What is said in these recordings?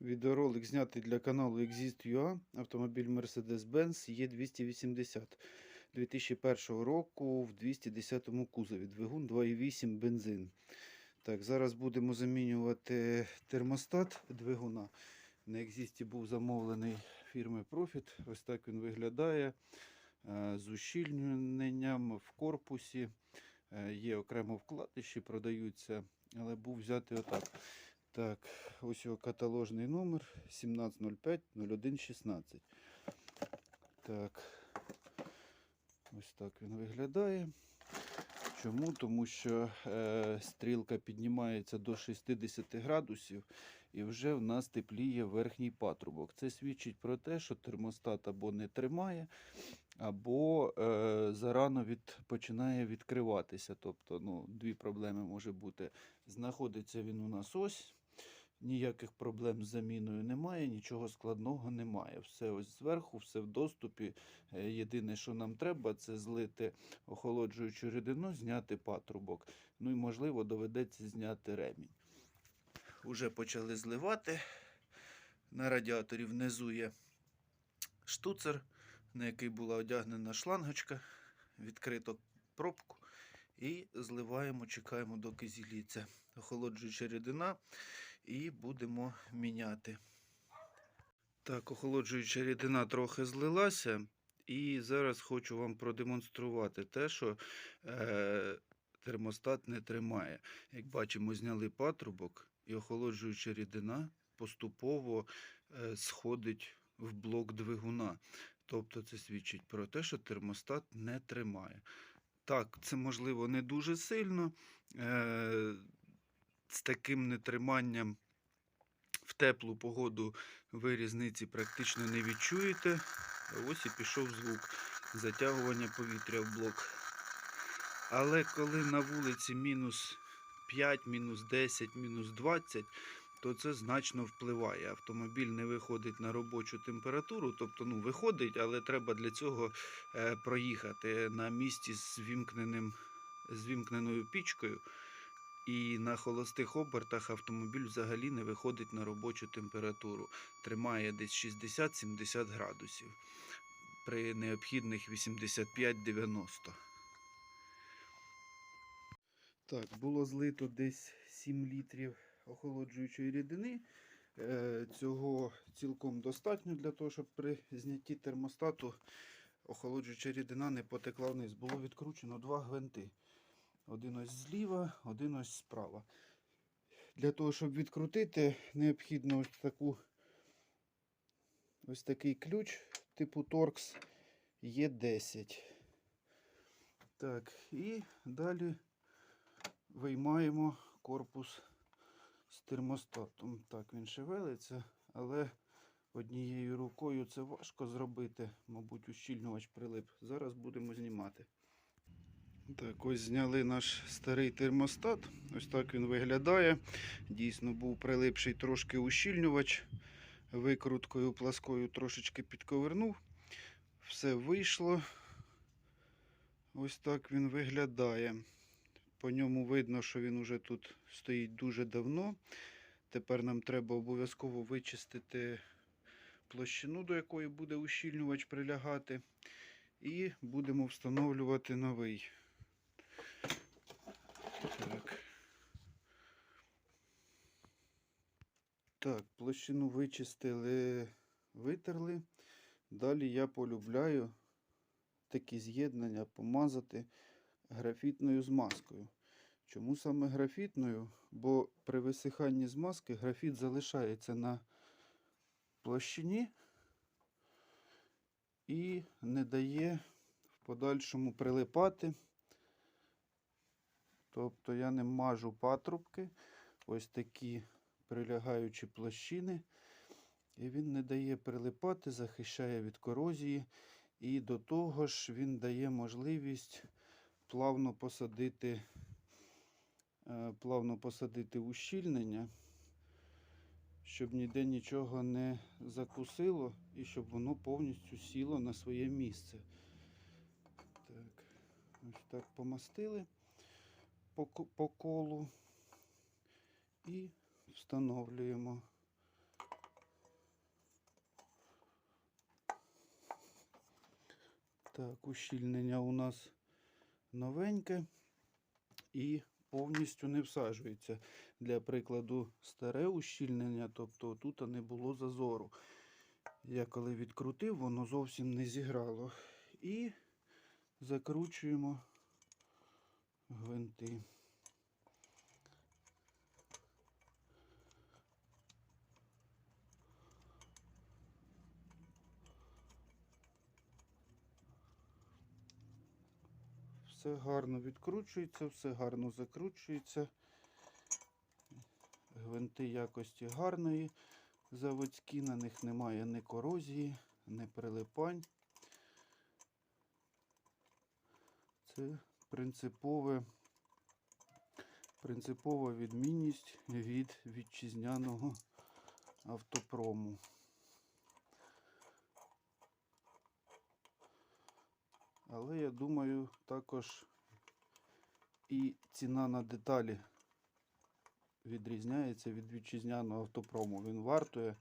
Відеоролик знятий для каналу Exist.ua. Автомобіль Mercedes-Benz E280 2001 року в 210 кузові. Двигун 2.8 бензин. Так, зараз будемо замінювати термостат двигуна. На Exist був замовлений фірми Profit. Ось так він виглядає. Е, З ущільненням в корпусі. Е, Є окремо вкладиші, продаються, але був взяти отак. Так, ось його каталожний номер 1705 0116. Так, ось так він виглядає. Чому? Тому що е, стрілка піднімається до 60 градусів і вже в нас тепліє верхній патрубок. Це свідчить про те, що термостат або не тримає, або е, зарано від, починає відкриватися. Тобто ну, дві проблеми може бути. Знаходиться він у нас ось. Ніяких проблем з заміною немає, нічого складного немає. Все ось зверху, все в доступі. Е, Єдине, що нам треба, це злити охолоджуючу рідину, зняти патрубок. Ну і можливо доведеться зняти ремінь. Уже почали зливати. На радіаторі внизу є штуцер, на який була одягнена шлангочка, відкрито пробку. І зливаємо, чекаємо, доки зіліться охолоджуюча рідина, і будемо міняти. Так, охолоджуюча рідина трохи злилася, і зараз хочу вам продемонструвати те, що е, термостат не тримає. Як бачимо, зняли патрубок, і охолоджуюча рідина поступово е, сходить в блок двигуна. Тобто це свідчить про те, що термостат не тримає. Так, це можливо не дуже сильно. Е, з таким нетриманням в теплу погоду ви різниці практично не відчуєте. Ось і пішов звук затягування повітря в блок. Але коли на вулиці мінус 5, мінус 10, мінус 20, то це значно впливає. Автомобіль не виходить на робочу температуру, тобто ну, виходить, але треба для цього е, проїхати на місці з з вімкненою пічкою. І на холостих обертах автомобіль взагалі не виходить на робочу температуру. Тримає десь 60-70 градусів при необхідних 85-90. Так, було злито десь 7 літрів охолоджуючої рідини. Е, Цього цілком достатньо для того, щоб при знятті термостату охолоджуюча рідина не потекла вниз. Було відкручено два гвинти. Один ось зліва, один ось справа. Для того, щоб відкрутити, необхідно ось таку ось такий ключ типу Torx Е10. Так, і далі виймаємо корпус з термостатом. Так, він шевелиться, але однією рукою це важко зробити. Мабуть, ущільнювач прилип. Зараз будемо знімати. Так, ось зняли наш старий термостат. Ось так він виглядає. Дійсно, був прилипший трошки ущільнювач. Викруткою пласкою трошечки підковернув. Все вийшло. Ось так він виглядає. По ньому видно, що він уже тут стоїть дуже давно. Тепер нам треба обов'язково вичистити площину, до якої буде ущільнювач прилягати. І будемо встановлювати новий. Так, площину вичистили, витерли. Далі я полюбляю такі з'єднання помазати графітною змазкою. Чому саме графітною? Бо при висиханні змазки графіт залишається на площині і не дає в подальшому прилипати. Тобто я не мажу патрубки, ось такі прилягаючі площини. І він не дає прилипати, захищає від корозії. І до того ж він дає можливість плавно посадити, е, плавно посадити ущільнення, щоб ніде нічого не закусило і щоб воно повністю сіло на своє місце. Так, ось так помастили по, по колу і встановлюємо. Так, ущільнення у нас новеньке і повністю не всаджується. Для прикладу, старе ущільнення, тобто тут не було зазору. Я коли відкрутив, воно зовсім не зіграло. І закручуємо гвинти. Все гарно відкручується, все гарно закручується. Гвинти якості гарної, заводські, на них немає ні корозії, ні прилипань. Це принципове, принципова відмінність від вітчизняного автопрому. Але я думаю, також і ціна на деталі відрізняється від вітчизняного автопрому. Він вартує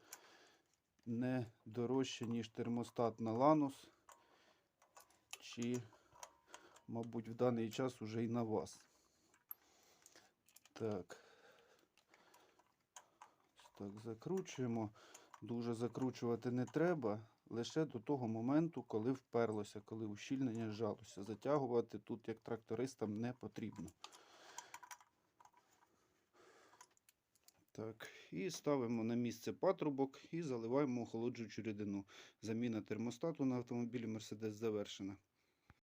не дорожче, ніж термостат на Ланус, чи, мабуть, в даний час уже і на вас. Так. Так, закручуємо. Дуже закручувати не треба. Лише до того моменту, коли вперлося, коли ущільнення жалося. Затягувати тут, як трактористам, не потрібно. Так, і ставимо на місце патрубок і заливаємо охолоджуючу рідину. Заміна термостату на автомобілі Mercedes завершена.